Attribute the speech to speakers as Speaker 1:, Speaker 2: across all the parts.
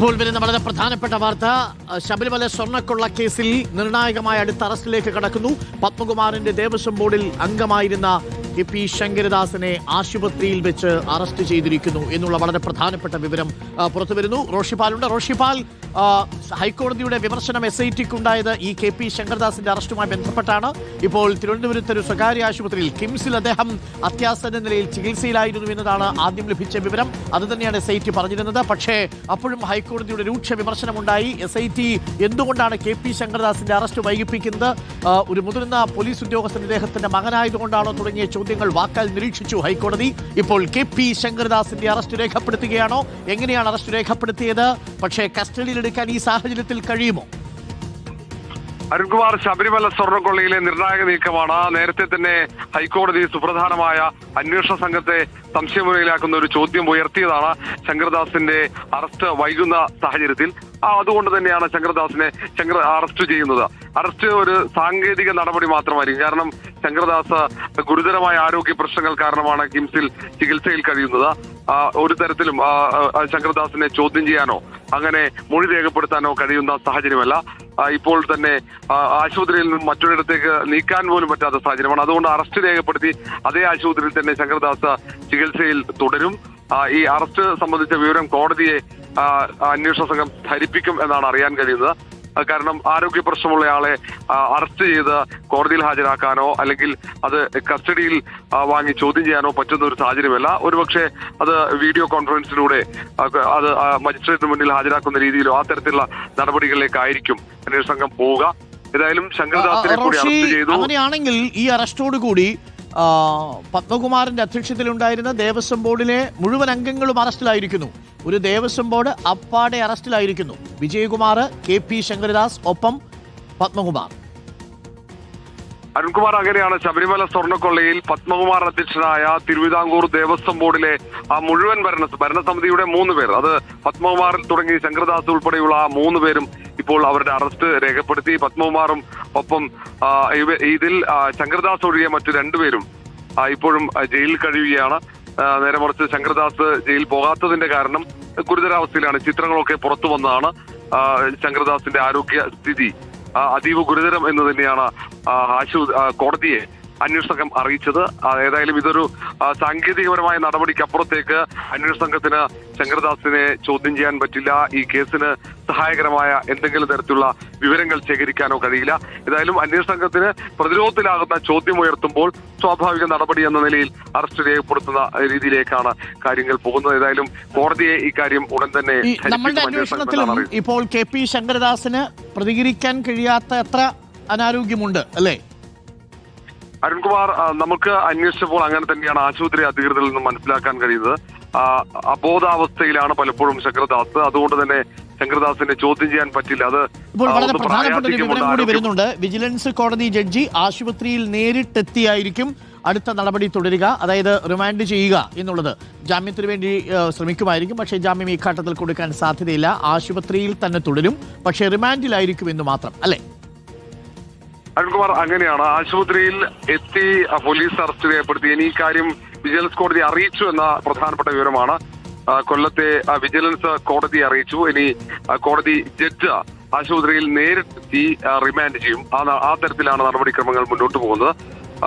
Speaker 1: ഇപ്പോൾ വരുന്ന വളരെ പ്രധാനപ്പെട്ട വാർത്ത. ശബരിമല സ്വർണക്കൊള്ള കേസിൽ നിർണായകമായ അടുത്ത അറസ്റ്റിലേക്ക് കടക്കുന്നു. പത്മകുമാറിന്റെ ദേവസ്വം ബോർഡിൽ അംഗമായിരുന്ന കെ പി ശങ്കരദാസിനെ ആശുപത്രിയിൽ വെച്ച് അറസ്റ്റ് ചെയ്തിരിക്കുന്നു എന്നുള്ള വളരെ പ്രധാനപ്പെട്ട വിവരം പുറത്തുവരുന്നു. റോഷിപാലുണ്ട് റോഷിപാൽ ഹൈക്കോടതിയുടെ വിമർശനം എസ് ഐ ടിക്ക് ഉണ്ടായത് ഈ കെ പി ശങ്കർദാസിന്റെ അറസ്റ്റുമായി ബന്ധപ്പെട്ടാണ്. ഇപ്പോൾ തിരുവനന്തപുരത്ത് ഒരു സ്വകാര്യ ആശുപത്രിയിൽ കിംസിൽ അദ്ദേഹം അത്യാസന്ന നിലയിൽ ചികിത്സയിലായിരുന്നു എന്നതാണ് ആദ്യം ലഭിച്ച വിവരം. അത് തന്നെയാണ് എസ് ഐ ടി പറഞ്ഞിരുന്നത്. പക്ഷേ അപ്പോഴും ഹൈക്കോടതിയുടെ രൂക്ഷ വിമർശനമുണ്ടായി. എസ് ഐ ടി എന്തുകൊണ്ടാണ് കെ പി ശങ്കർദാസിന്റെ അറസ്റ്റ് വൈകിപ്പിക്കുന്നത്? ഒരു മുതിർന്ന പോലീസ് ഉദ്യോഗസ്ഥൻ ഇദ്ദേഹത്തിന്റെ മകനായതുകൊണ്ടാണോ തുടങ്ങിയ ചോദ്യങ്ങൾ വാക്കാൽ നിരീക്ഷിച്ചു ഹൈക്കോടതി. ഇപ്പോൾ കെ പി ശങ്കർദാസിന്റെ അറസ്റ്റ് രേഖപ്പെടുത്തുകയാണോ? എങ്ങനെയാണ് അറസ്റ്റ് രേഖപ്പെടുത്തിയത്? പക്ഷേ കസ്റ്റഡിയിലെടുക്കാൻ ഈ സാഹചര്യത്തിൽ കഴിയുമോ?
Speaker 2: അരുൺകുമാർ ശബരിമല സ്വർണക്കൊള്ളയിലെ നിർണായക നീക്കമാണ്. നേരത്തെ തന്നെ ഹൈക്കോടതി സുപ്രധാനമായ അന്വേഷണ സംഘത്തെ സംശയമുറയിലാക്കുന്ന ഒരു ചോദ്യം ഉയർത്തിയതാണ് ശങ്കർദാസിന്റെ അറസ്റ്റ് വൈകുന്ന സാഹചര്യത്തിൽ. അതുകൊണ്ട് തന്നെയാണ് ശങ്കർദാസിനെ ശങ്കർ അറസ്റ്റ് ചെയ്യുന്നത്. അറസ്റ്റ് ഒരു സാങ്കേതിക നടപടി മാത്രമായിരിക്കും. കാരണം ശങ്കർദാസ് ഗുരുതരമായ ആരോഗ്യ പ്രശ്നങ്ങൾ കാരണമാണ് കിംസിൽ ചികിത്സയിൽ കഴിയുന്നത്. ഒരു തരത്തിലും ശങ്കർദാസിനെ ചോദ്യം ചെയ്യാനോ അങ്ങനെ മൊഴി രേഖപ്പെടുത്താനോ കഴിയുന്ന സാഹചര്യമല്ല. ഇപ്പോൾ തന്നെ ആശുപത്രിയിൽ നിന്നും മറ്റൊരിടത്തേക്ക് നീക്കാൻ പോലും പറ്റാത്ത സാഹചര്യമാണ്. അതുകൊണ്ട് അറസ്റ്റ് രേഖപ്പെടുത്തി അതേ ആശുപത്രിയിൽ തന്നെ ശങ്കർദാസ് ചികിത്സയിൽ തുടരും. ഈ അറസ്റ്റ് സംബന്ധിച്ച വിവരം കോടതിയെ അന്വേഷണ സംഘം ധരിപ്പിക്കും എന്നാണ് അറിയാൻ കഴിയുന്നത്. കാരണം ആരോഗ്യ പ്രശ്നമുള്ളയാളെ ആളെ അറസ്റ്റ് ചെയ്ത് കോടതിയിൽ ഹാജരാക്കാനോ അല്ലെങ്കിൽ അത് കസ്റ്റഡിയിൽ വാങ്ങി ചോദ്യം ചെയ്യാനോ പറ്റുന്ന ഒരു സാഹചര്യമല്ല. ഒരുപക്ഷെ അത് വീഡിയോ കോൺഫറൻസിലൂടെ അത് മജിസ്ട്രേറ്റിന് മുന്നിൽ ഹാജരാക്കുന്ന രീതിയിലോ ആ തരത്തിലുള്ള നടപടികളിലേക്കായിരിക്കും അന്വേഷണ സംഘം പോവുക. ഏതായാലും ശങ്കർദാസിനെ കൂടി അറസ്റ്റ് ചെയ്തു.
Speaker 1: അങ്ങനെയാണെങ്കിൽ ഈ അറസ്റ്റോട് കൂടി പത്മകുമാറിന്റെ അധ്യക്ഷതയിലുണ്ടായിരുന്ന ദേവസ്വം ബോർഡിലെ മുഴുവൻ അംഗങ്ങളും അറസ്റ്റിലായിരിക്കുന്നു. ഒരു ദേവസ്വം ബോർഡ് അപ്പാടെ അറസ്റ്റിലായിരിക്കുന്നു. വിജയകുമാർ കെ പി ശങ്കരദാസ് ഒപ്പം പത്മകുമാർ.
Speaker 2: അരുൺകുമാർ അങ്ങനെയാണ് ശബരിമല സ്വർണക്കൊള്ളയിൽ പത്മകുമാർ അധ്യക്ഷനായ തിരുവിതാംകൂർ ദേവസ്വം ബോർഡിലെ ആ മുഴുവൻ ഭരണ ഭരണസമിതിയുടെ മൂന്ന് പേർ. അത് പത്മകുമാറിൽ തുടങ്ങി ശങ്കരദാസ് ഉൾപ്പെടെയുള്ള ആ മൂന്ന് പേരും ഇപ്പോൾ അവരുടെ അറസ്റ്റ് രേഖപ്പെടുത്തി. പത്മകുമാറും ഒപ്പം ഇതിൽ ശങ്കർദാസ് ഒഴികെ മറ്റു രണ്ടുപേരും ഇപ്പോഴും ജയിലിൽ കഴിയുകയാണ്. നേരെ മറിച്ച് ശങ്കർദാസ് ജയിലിൽ പോകാത്തതിന്റെ കാരണം ഗുരുതരാവസ്ഥയിലാണ്. ചിത്രങ്ങളൊക്കെ പുറത്തു വന്നതാണ്. ശങ്കർദാസിന്റെ ആരോഗ്യ സ്ഥിതി അതീവ ഗുരുതരം എന്ന് തന്നെയാണ് ആശു കോടതിയെ അന്വേഷണ സംഘം അറിയിച്ചത് ഏതായാലും ഇതൊരു സാങ്കേതികപരമായ നടപടിക്കപ്പുറത്തേക്ക് അന്വേഷണ സംഘത്തിന് ശങ്കരദാസിനെ ചോദ്യം ചെയ്യാൻ പറ്റില്ല. ഈ കേസിന് സഹായകരമായ എന്തെങ്കിലും തരത്തിലുള്ള വിവരങ്ങൾ ശേഖരിക്കാനോ കഴിയില്ല. ഏതായാലും അന്വേഷണ സംഘത്തിന് പ്രതിരോധത്തിലാകുന്ന ചോദ്യം ഉയർത്തുമ്പോൾ സ്വാഭാവിക നടപടി എന്ന നിലയിൽ അറസ്റ്റ് രേഖപ്പെടുത്തുന്ന രീതിയിലേക്കാണ് കാര്യങ്ങൾ പോകുന്നത്. ഏതായാലും കോടതിയെ ഇക്കാര്യം ഉടൻ തന്നെ
Speaker 1: ഈ നമ്മളുടെ അന്വേഷണത്തിലും ഇപ്പോൾ കെ പി ശങ്കരദാസിന് പ്രതികരിക്കാൻ കഴിയാത്ത എത്ര അനാരോഗ്യമുണ്ട് അല്ലേ?
Speaker 2: അരുൺകുമാർ നമുക്ക് അന്വേഷിച്ചപ്പോൾ അങ്ങനെ തന്നെയാണ് ആശുപത്രി അധികൃതരിൽ നിന്നും മനസ്സിലാക്കാൻ കഴിയുന്നത്. അബോധാവസ്ഥയിലാണ് പലപ്പോഴും ശങ്കരദാസ്. അതുകൊണ്ട് തന്നെ ശങ്കരദാസിനെ ചോദ്യം ചെയ്യാൻ പറ്റില്ല. അത്
Speaker 1: ഇപ്പോൾ വളരെ പ്രധാനപ്പെട്ട ഒരു വിവരം കൂടി വരുന്നുണ്ട്. വിജിലൻസ് കോടതി ജഡ്ജി ആശുപത്രിയിൽ നേരിട്ടെത്തിയായിരിക്കും. അടുത്ത നടപടി തുടരുക. അതായത് റിമാൻഡ് ചെയ്യുക എന്നുള്ളത് ജാമ്യത്തിന് വേണ്ടി ശ്രമിക്കുമായിരിക്കും. പക്ഷേ ജാമ്യം ഈ ഘട്ടത്തിൽ കൊടുക്കാൻ സാധ്യതയില്ല. ആശുപത്രിയിൽ തന്നെ തുടരും. പക്ഷേ റിമാൻഡിലായിരിക്കും എന്ന് മാത്രം. അല്ലേ?
Speaker 2: അരുൺകുമാർ അങ്ങനെയാണ് ആശുപത്രിയിൽ എത്തി പോലീസ് അറസ്റ്റ് രേഖപ്പെടുത്തി. ഇനി ഈ കാര്യം വിജിലൻസ് കോടതി അറിയിച്ചു എന്ന പ്രധാനപ്പെട്ട വിവരമാണ്. കൊല്ലത്തെ വിജിലൻസ് കോടതി അറിയിച്ചു. ഇനി കോടതി ജഡ്ജ് ആശുപത്രിയിൽ നേരിട്ടെത്തി റിമാൻഡ് ചെയ്യും. ആ തരത്തിലാണ് നടപടിക്രമങ്ങൾ മുന്നോട്ട് പോകുന്നത്.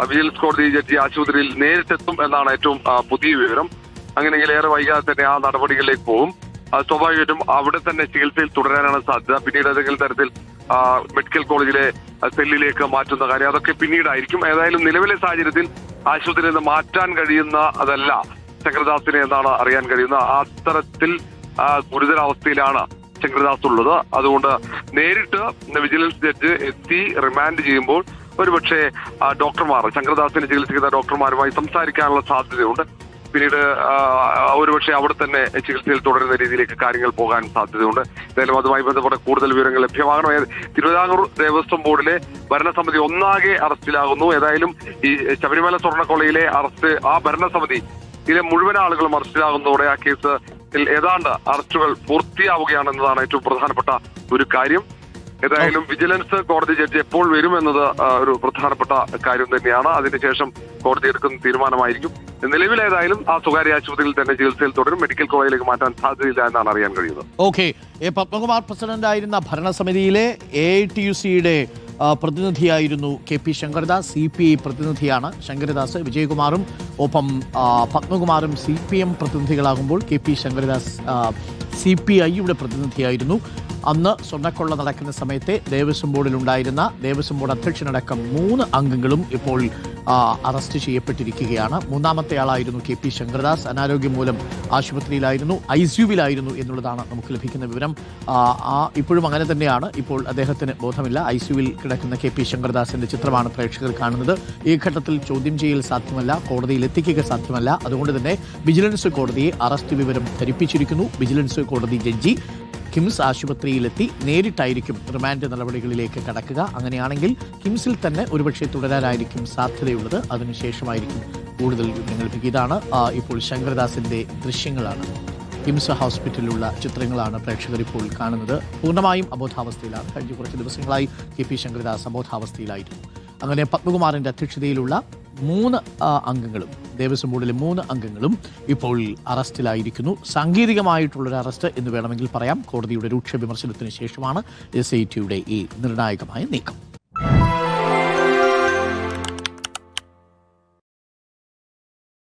Speaker 2: വിജിലൻസ് കോടതി ജഡ്ജി ആശുപത്രിയിൽ നേരിട്ടെത്തും എന്നാണ് ഏറ്റവും പുതിയ വിവരം. അങ്ങനെയെങ്കിൽ ഏറെ വൈകാതെ തന്നെ ആ നടപടികളിലേക്ക് പോകും. സ്വാഭാവികമായിട്ടും അവിടെ തന്നെ ചികിത്സയിൽ തുടരാനാണ് സാധ്യത. പിന്നീട് ഏതെങ്കിലും തരത്തിൽ മെഡിക്കൽ കോളേജിലെ സെല്ലിലേക്ക് മാറ്റുന്ന കാര്യം അതൊക്കെ പിന്നീടായിരിക്കും. ഏതായാലും നിലവിലെ സാഹചര്യത്തിൽ ആശുപത്രിയിൽ നിന്ന് മാറ്റാൻ കഴിയുന്ന അതല്ല ശങ്കരദാസിനെ എന്നാണ് അറിയാൻ കഴിയുന്നത് അത്തരത്തിൽ ഗുരുതരാവസ്ഥയിലാണ് ശങ്കരദാസ് ഉള്ളത്. അതുകൊണ്ട് നേരിട്ട് വിജിലൻസ് ജഡ്ജ് എത്തി റിമാൻഡ് ചെയ്യുമ്പോൾ ഒരുപക്ഷെ ഡോക്ടർമാർ ശങ്കരദാസിനെ ചികിത്സിക്കുന്ന ഡോക്ടർമാരുമായി സംസാരിക്കാനുള്ള സാധ്യതയുണ്ട്. പിന്നീട് ഒരുപക്ഷെ അവിടെ തന്നെ ചികിത്സയിൽ തുടരുന്ന രീതിയിലേക്ക് കാര്യങ്ങൾ പോകാൻ സാധ്യതയുണ്ട്. എന്തായാലും അതുമായി ബന്ധപ്പെട്ട കൂടുതൽ വിവരങ്ങൾ ലഭ്യമാകണം. തിരുവിതാംകൂർ ദേവസ്വം ബോർഡിലെ ഭരണസമിതി ഒന്നാകെ അറസ്റ്റിലാകുന്നു. ഏതായാലും ഈ ശബരിമല സ്വർണക്കൊളയിലെ അറസ്റ്റ് ആ ഭരണസമിതി ഇതിലെ മുഴുവൻ ആളുകളും അറസ്റ്റിലാകുന്നതോടെ ആ കേസ് ഏതാണ്ട് അറസ്റ്റുകൾ പൂർത്തിയാവുകയാണെന്നതാണ് ഏറ്റവും പ്രധാനപ്പെട്ട ഒരു കാര്യം. ഏതായാലും വിജിലൻസ് കോടതി ജഡ്ജി എപ്പോൾ വരുമെന്നത് ഒരു പ്രധാനപ്പെട്ട കാര്യം തന്നെയാണ്. അതിനുശേഷം കോടതി എടുക്കുന്ന തീരുമാനമായിരിക്കും. നിലവിലേതായാലും ആ സ്വകാര്യ ആശുപത്രിയിൽ തന്നെ ചികിത്സയിൽ തുടരും. മെഡിക്കൽ കോളേജിലേക്ക് മാറ്റാൻ സാധ്യതയില്ല എന്നാണ് അറിയാൻ കഴിയുന്നത്.
Speaker 1: ഓക്കെ. എ പത്മകുമാർ പ്രസിഡന്റ് ആയിരുന്ന ഭരണസമിതിയിലെ എ ടി യു സിയുടെ പ്രതിനിധിയായിരുന്നു K P Sankaradas. C P I പ്രതിനിധിയാണ് ശങ്കരദാസ്. വിജയകുമാറും ഒപ്പം പത്മകുമാറും C P M പ്രതിനിധികളാകുമ്പോൾ K P Sankaradas C P ഐയുടെ പ്രതിനിധിയായിരുന്നു. അന്ന് സ്വർണക്കൊള്ള നടക്കുന്ന സമയത്തെ ദേവസ്വം ബോർഡിലുണ്ടായിരുന്ന ദേവസ്വം ബോർഡ് അധ്യക്ഷനടക്കം മൂന്ന് അംഗങ്ങളും ഇപ്പോൾ അറസ്റ്റ് ചെയ്യപ്പെട്ടിരിക്കുകയാണ്. മൂന്നാമത്തെ ആളായിരുന്നു കെ പി ശങ്കരദാസ്. അനാരോഗ്യം മൂലം ആശുപത്രിയിലായിരുന്നു ഐ സിയുവിലായിരുന്നു എന്നുള്ളതാണ് നമുക്ക് ലഭിക്കുന്ന വിവരം. ആ, ഇപ്പോഴും അങ്ങനെ തന്നെയാണ്. ഇപ്പോൾ അദ്ദേഹത്തിന് ബോധമില്ല. ഐ സിയുവിൽ കിടക്കുന്ന കെ പി ശങ്കരദാസിന്റെ ചിത്രമാണ് പ്രേക്ഷകർ കാണുന്നത്. ഈ ഘട്ടത്തിൽ ചോദ്യം ചെയ്യൽ സാധ്യമല്ല കോടതിയിൽ എത്തിക്കുക സാധ്യമല്ല. അതുകൊണ്ട് തന്നെ വിജിലൻസ് കോടതിയെ അറസ്റ്റ് വിവരം ധരിപ്പിച്ചിരിക്കുന്നു. വിജിലൻസ് കോടതി ജഡ്ജി കിംസ് ആശുപത്രിയിലെത്തി നേരിട്ടായിരിക്കും റിമാൻഡ് നടപടികളിലേക്ക് കടക്കുക. അങ്ങനെയാണെങ്കിൽ കിംസിൽ തന്നെ ഒരുപക്ഷെ തുടരാനായിരിക്കും സാധ്യതയുള്ളത്. അതിനുശേഷമായിരിക്കും കൂടുതൽ വിവരങ്ങൾ. ഇതാണ് ഇപ്പോൾ ശങ്കരദാസിന്റെ ദൃശ്യങ്ങളാണ്. കിംസ് ഹോസ്പിറ്റലിലുള്ള ചിത്രങ്ങളാണ് പ്രേക്ഷകർ ഇപ്പോൾ കാണുന്നത്. പൂർണമായും അബോധാവസ്ഥയിലാണ്. കഴിഞ്ഞ കുറച്ച് ദിവസങ്ങളായി കെ പി ശങ്കരദാസ് അബോധാവസ്ഥയിലായിരുന്നു. അങ്ങനെ പത്മകുമാറിന്റെ അധ്യക്ഷതയിലുള്ള മൂന്ന് അംഗങ്ങളും ദേവസ്വം ബോർഡിലെ മൂന്ന് അംഗങ്ങളും ഇപ്പോൾ അറസ്റ്റിലായിരിക്കുന്നു. സാങ്കേതികമായിട്ടുള്ളൊരു അറസ്റ്റ് എന്ന് വേണമെങ്കിൽ പറയാം. കോടതിയുടെ രൂക്ഷ വിമർശനത്തിന് ശേഷമാണ് എസ് ഐ ടിയുടെ ഈ നിർണായകമായ നീക്കം.